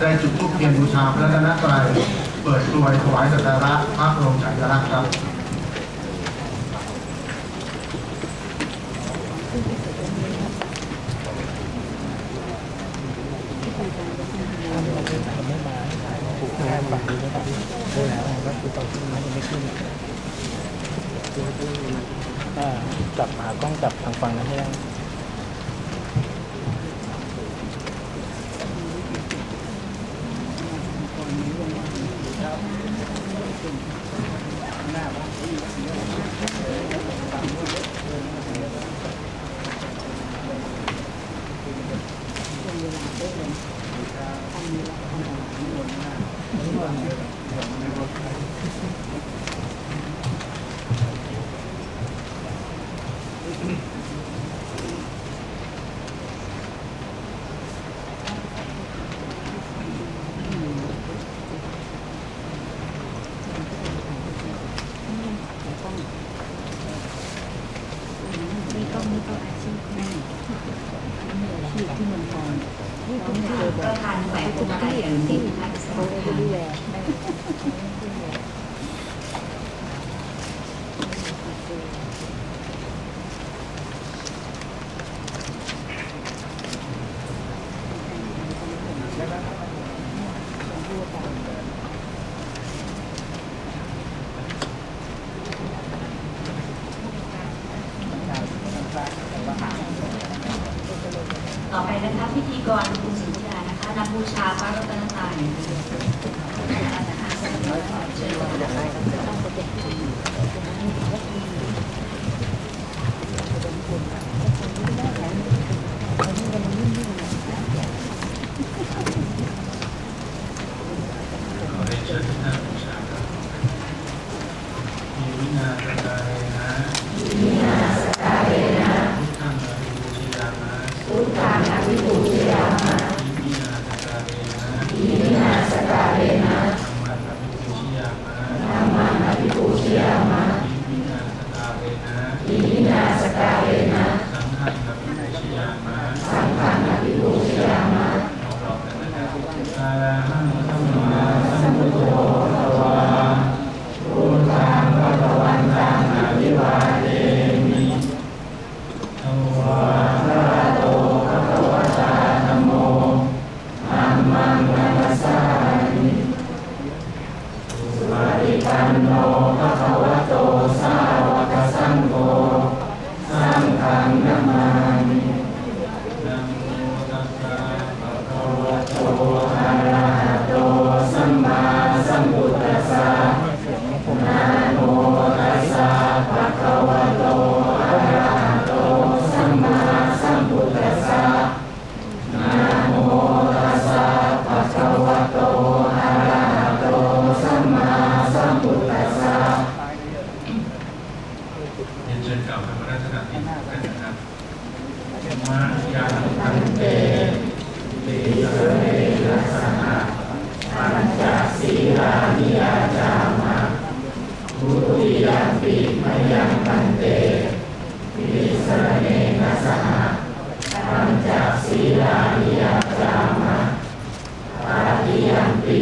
ได้จุดทูปเทียนบูชาพระรัตนตรัยเปิดตัวถวายสัตกระพระบรมฉายาลักษณ์ครับจับหากล้องจับทางฝั่งนั้นให้ได้ โนภะคะวะ ปี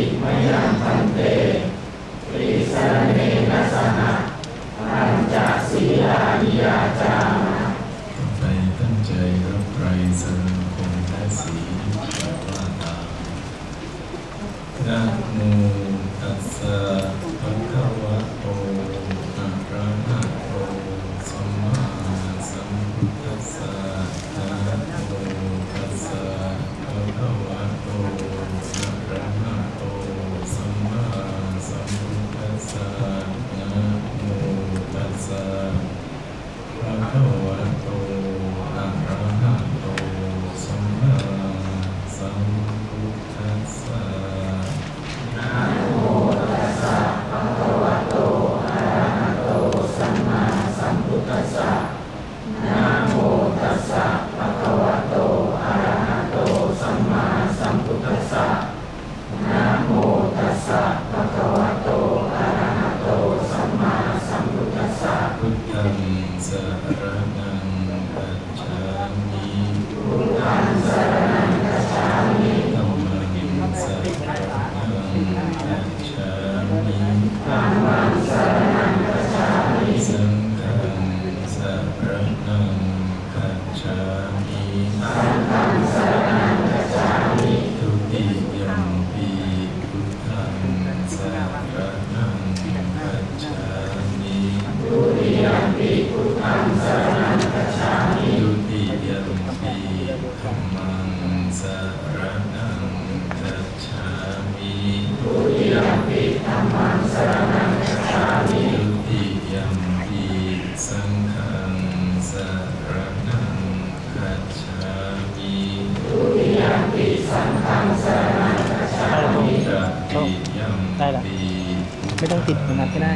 ไม่ต้องติดมันนัดก็ได้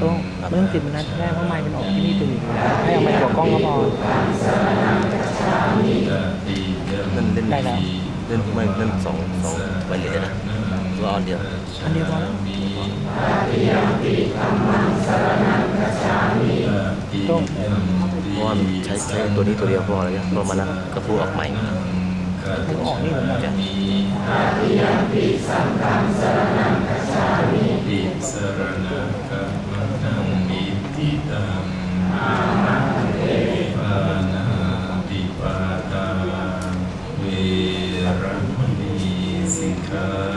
ต้องไม่ต้องติดมันนัดก็ได้เพราะไมค์มันออกที่นี่ตื่นอยู่แล้วให้เอาไมค์หัวกล้องก็พอเล่นเล่นได้แล้วเล่นไม่เล่นสองสองไวเลสนะตัวออนเดียวอันเดียวพอแล้วต้องเพราะว่ามันใช้ใช้ตัวนี้ตัวเดียวพออะไรเงี้ยเพราะมันนะกระพู้ออกใหม่ มันก็ออกนี่เหมือนกันจ้ะติสรณะกะมมังมิติตังปานาติปาตาเวระมณีสิกขา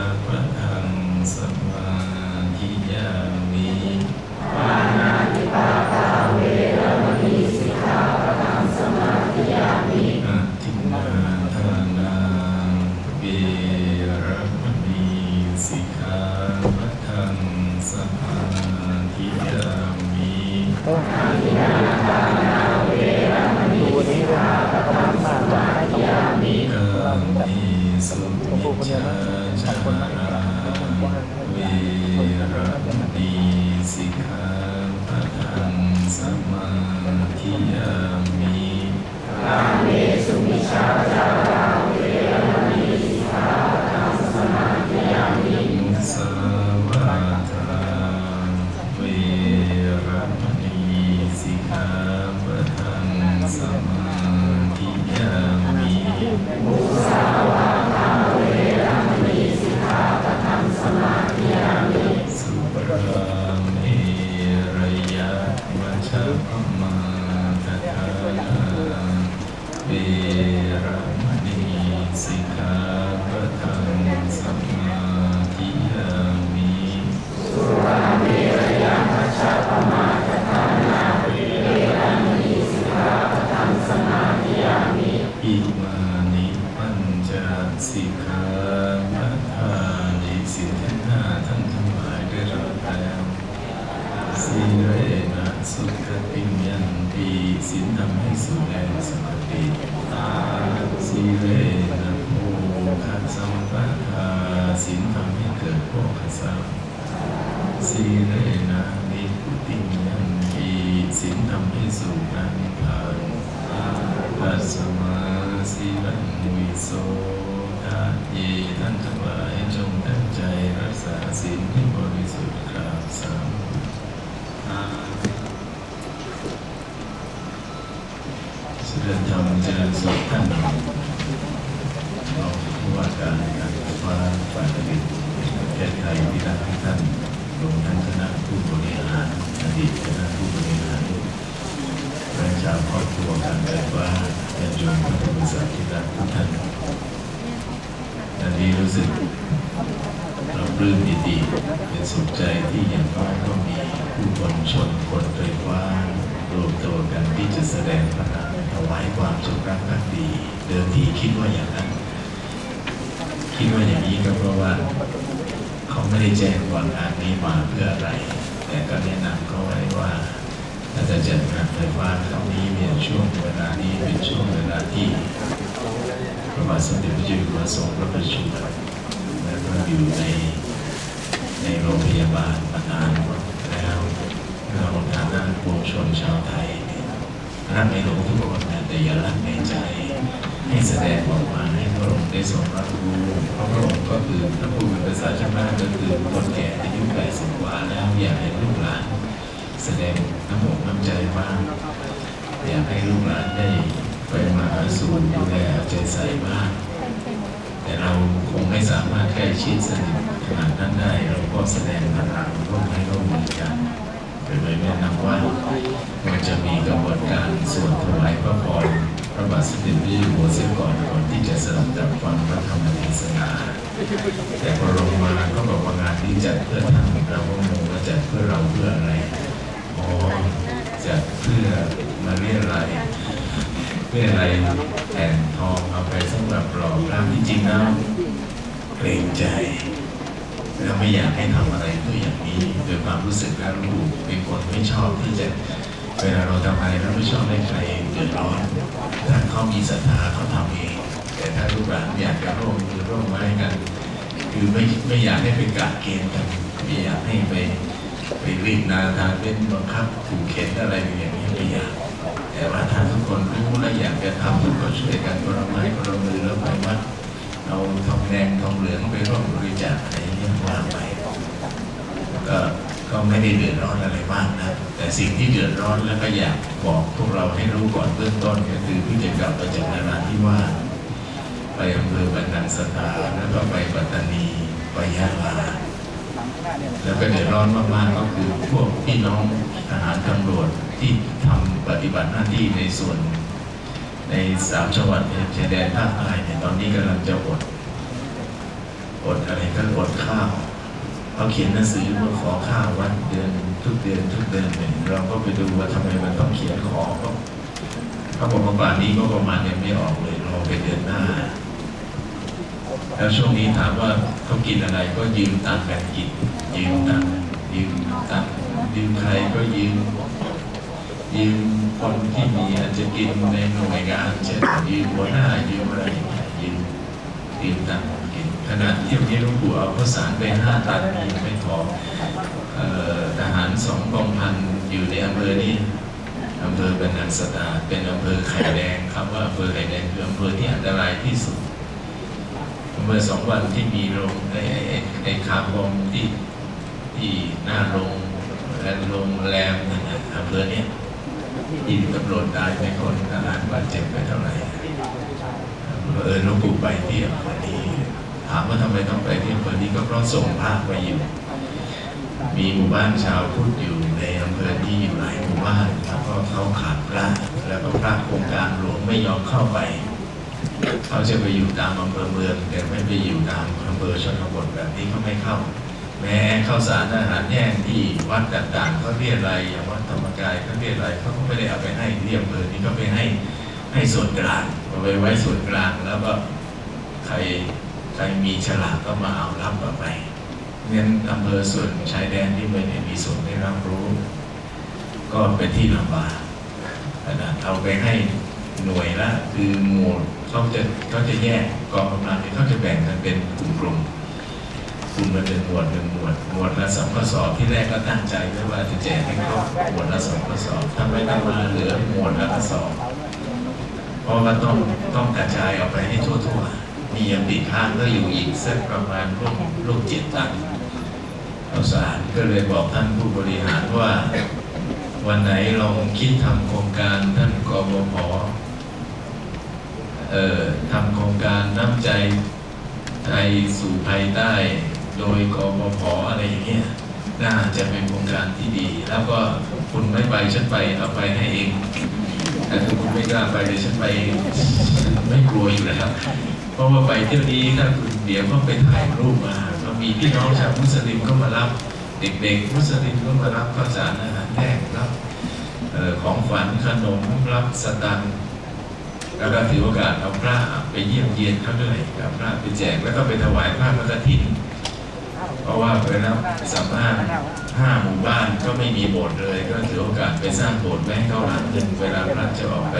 สุขติมยันติสินทำให้สุขแห่งสุขติสีเรนะโภคะสัมปทาสินทำให้เกิดโภคทรัพย์สีเรนะนิพุติมยันติสินทำให้สุขนิพพานปัสมาสีรังวิโสทะเยท่านทั้งหลายจงตั้งใจรักษาศีลให้บริสุทธิ์ครับสาม เจริญธรรม เจริญสุขท่านรองผู้ว่าการการไฟฟ้าฝ่ายผลิตประเทศไทยที่รักทุกท่านรวมทั้งคณะผู้บริหารอดีตคณะผู้บริหารและชาครอบครัวการไฟฟ้าญาติโยมพุทธบริษัทที่รักทุกท่านอันนี้รู้สึกเราปลื้มยินดีเป็นสุขใจที่อย่างน้อยก็มีผู้คนชนคนไฟฟ้ารวมตัวกันที่จะแสดงพลัง วายความจงรักภักดี เดิมทีคิดว่าอย่างนั้น คิดว่าอย่างนี้ก็เพราะว่า เขาไม่ได้แจ้งว่างานนี้มาเพื่ออะไร แต่ก็แนะนำเขาไว้ว่าถ้าจะจัดงานไฟฟ้าครั้งนี้เนี่ยช่วงเวลานี้เป็นช่วงเวลาที่พระบาทสมเด็จพระเจ้าอยู่หัวทรงพระประชุมและก็อยู่ในในโรงพยาบาลมานานแล้วเราฐานะปวงชนชาวไทย รักในหลวงทุกคนนะแต่อย่ารักในใจ ให้แสดงออกมาให้พระองค์ได้ทรงรับรู้เพราะพระองค์ก็คือถ้าพูดเป็นภาษาชาวบ้านก็คือคนแก่อายุแปดสิบกว่าแล้วอยากให้ลูกหลาน แสดงน้ำอกน้ำใจบ้างอยากให้ลูกหลานได้ไปมาสู่ดูแลใจใส่บ้างแต่เราคงไม่สามารถใกล้ชิดสนิทขนาดนั้นได้ เราก็แสดงพลังร่วมให้ร่วมมือกัน โดยแนะนำว่ามันจะมีกระบวนการส่วนถวายพระพรพระบาทสมเด็จพระเจ้าอยู่หัวเสียก่อนก่อนที่จะสดับดับฟังพระธรรมเทศนาแต่พอลงมาก็บอกว่างานที่จัดเพื่อท่านเราก็งงว่าจัดเพื่อเราเพื่ออะไรอ๋อจัดเพื่อมาเรียอะไรเพื่ออะไรแผ่นทองเอาไปสำหรับหล่อพระที่จริงแล้วเกรงใจ แล้วไม่อยากให้ทำอะไรด้วอย่างนี้โดยความรู้สึกแล้วลูกเป็นคนไม่ชอบที่จะเวลาเราทำอะไรเราไม่ชอบให้ใครเดือดร้อนถ้าเขามีศรัทธาเขาทำเอง แต่ถ้าลูกหลานอยากจะร่วมมือร่วมไม้กัน คือไม่ไม่อยากให้เป็นการเกณฑ์กันไม่อยากให้ไปไปรีบนาทานเป็นบังคับถูกเข็นอะไรอย่างนี้ไม่อยากแต่ว่าถ้าทุกคนรู้และอยากจะทำทุกคนช่วยกันคนละไม้คนละมือแล้วไปวัดเอาทองแดงทองเหลืองไปร่วมบริจาค อะไรอย่างเงี้ยว่าไปก็ก็ไม่ได้เดือดร้อนอะไรมากนะ แต่สิ่งที่เดือดร้อนแล้วก็อยากบอกพวกเราให้รู้ก่อนเบื้องต้นก็คือเพิ่จะกลับมาจากนราธิวาสไปอำเภอบันนังสตาแล้วก็ไปปัตตานีไปยะลาแล้วก็เดือดร้อนมากๆก็คือพวกพี่น้องทหารตำรวจที่ทำปฏิบัติหน้าที่ในส่วนในสามจังหวัดชายแดนภาคใต้เนี่ยตอนนี้กำลังจะอด อดอะไรก็อดข้าวเขาเขียนหนังสือมาขอข้าววันเดือนทุกเดือนทุกเดือนเนี่ยเราก็ไปดูว่าทำไมมันต้องเขียนขอก็เขาบอกว่าป่านนี้ก็ประมาณยังไม่ออกเลยรอไปเดือนหน้า แล้วช่วงนี้ถามว่าเขากินอะไรก็ยืมตังค์กันกินยืมตังค์ยืมตังค์ยืมใครก็ยืมยืมคนที่มีอาจจะกินในหน่วยงานเช่นยืมหัวหน้ายืมอะไรยืมยืมตังค์ ขณะที่วันนี้หลุงปู่เอาข้าวสารไปห้าตันไม่พอทหารสองกองพันอยู่ในอำเภอนี้อำเภอเป็นนันสตาเป็นอำเภอไข่แดงครับว่าอำเภอไข่แดงคืออำเภอที่อันตรายที่สุดเมื่อสองวันที่มีโรงไอ้ไอ้ไอ้คาร์บอมที่ที่หน้าโรงและโรงแรมอำเภอเนี้ยยิงตำรวจตายไปคนทหารบาดเจ็บไปเท่าไหร่เออหลวงปู่ไปที่อำเภอนี้ ถามว่าทำไมต้องไปที่อำเภอนี้ก็เพราะส่งพระไปอยู่ มีหมู่บ้านชาวพุทธอยู่ในอำเภอนี้อยู่หลายหมู่บ้านแล้วก็เขาขาดพระแล้วก็พระโครงการหลวงไม่ยอมเข้าไปเขาจะไปอยู่ตามอำเภอเมืองแต่ไม่ไปอยู่ตามอำเภอชนบทแบบนี้เขาไม่เข้า แม้ข้าวสารอาหารแห้งที่วัดต่างๆเขาเรียอะไรอย่างวัดธรรมกายเขาเรียอะไรเขาก็ไม่ได้เอาไปให้ที่อำเภอนี้ก็ไปให้ให้ส่วนกลางเอาไปไว้ส่วนกลางแล้วก็ใคร ใครมีฉลากก็มาเอารับเอาไปงั้นอำเภอส่วนชายแดนที่ไม่ได้มีส่วนได้รับรู้ ก็เป็นที่ลำบากนาดเอาไปให้หน่วยละคือหมวดเขาจะเขาจะแยกกองกำลังเขาจะแบ่งกันเป็นกลุ่มกลุ่มกลุ่มละหนึ่งหมวดหนึ่งหมวดหมวดละสองข้อสอบที่แรกก็ตั้งใจไว้ว่าจะแจกให้เขาหมวดละสองข้อสอบถ้าไม่ได้มาเหลือหมวดละสอบเพราะว่าต้องต้องกระจายออกไปให้ทั่วๆ มียังติดค้างก็อยู่อีกสักประมาณร่วมร่วมเจ็ดตันข้าสารก็เลยบอกท่านผู้บริหารว่า วันไหนลองคิดทำโครงการท่านกบพเอ่อทำโครงการน้ำใจไทยสู่ภายใต้ โดยกบพอะไรอย่างเงี้ยน่าจะเป็นโครงการที่ดี แล้วก็คุณไม่ไปฉันไปเอาไปให้เองแต่ถ้าคุณไม่กล้าไปเดี๋ยวฉันไปไม่กลัวอยู่แล้ว เพราะว่าไปเที่ยวนี้ถ้าคุณเดี๋ยวก็ไปถ่ายรูปมาก็มีพี่น้องชาวมุสลิมก็มารับ เด็กๆมุสลิมก็มารับข้าวสารอาหารแห้งรับออของขวัญขนมรับสตังค์แล้วก็ถือโอกาสเอาพระไปเยี่ยมเยียนเขาด้วยกับพระไปแจกแล้วก็ไปถวายพระพระกฐินเพราะว่าไปรับสัมภาษณ์ห้าหมู่บ้านก็ไม่มีโบสถ์เลย ก็ถือโอกาสไปสร้างโบสถ์ไว้ให้าหลังหนึ่งเวลาพระจะออกไป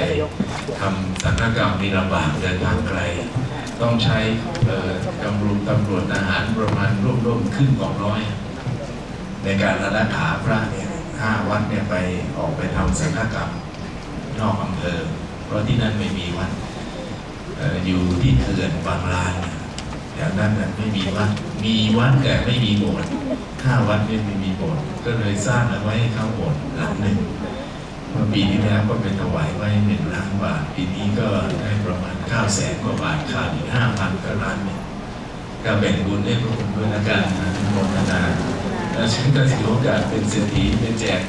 ทำสังฆกรรมมีลำบากเดินทางไกล ต้องใช้กำลังตำรวจทหารประมาณร่วมๆขึ้นกองร้อย ในการระดับขาพระเนี่ยห้าวัดเนี่ยไปออกไปทำสังฆกรรมนอกอำเภอ เพราะที่นั่นไม่มีวัดอออยู่ที่เขื่อนบางลานแถวนั้นน่ะไม่มีวัด มีวัดแต่ไม่มีโบสถ์ห้าวัดเนี่ยไม่มีโบสถ์ก็เลยสร้างเอาไว้ให้เขาโบสถ์หลังหนึ่ง เมื่อปีที่แล้วก็เป็นถวายไว้หนึ่งล้านบาท ปีนี้ก็ได้ประมาณเก้าแสนกว่าบาทขาดอีกห้าพันก็ล้านหนึ่งก็แบ่งบุญให้พวกคุณด้วยละกันนะทุกคนนะแล้วฉันก็ถือโอกาสเป็นเศรษฐีเป็นแจก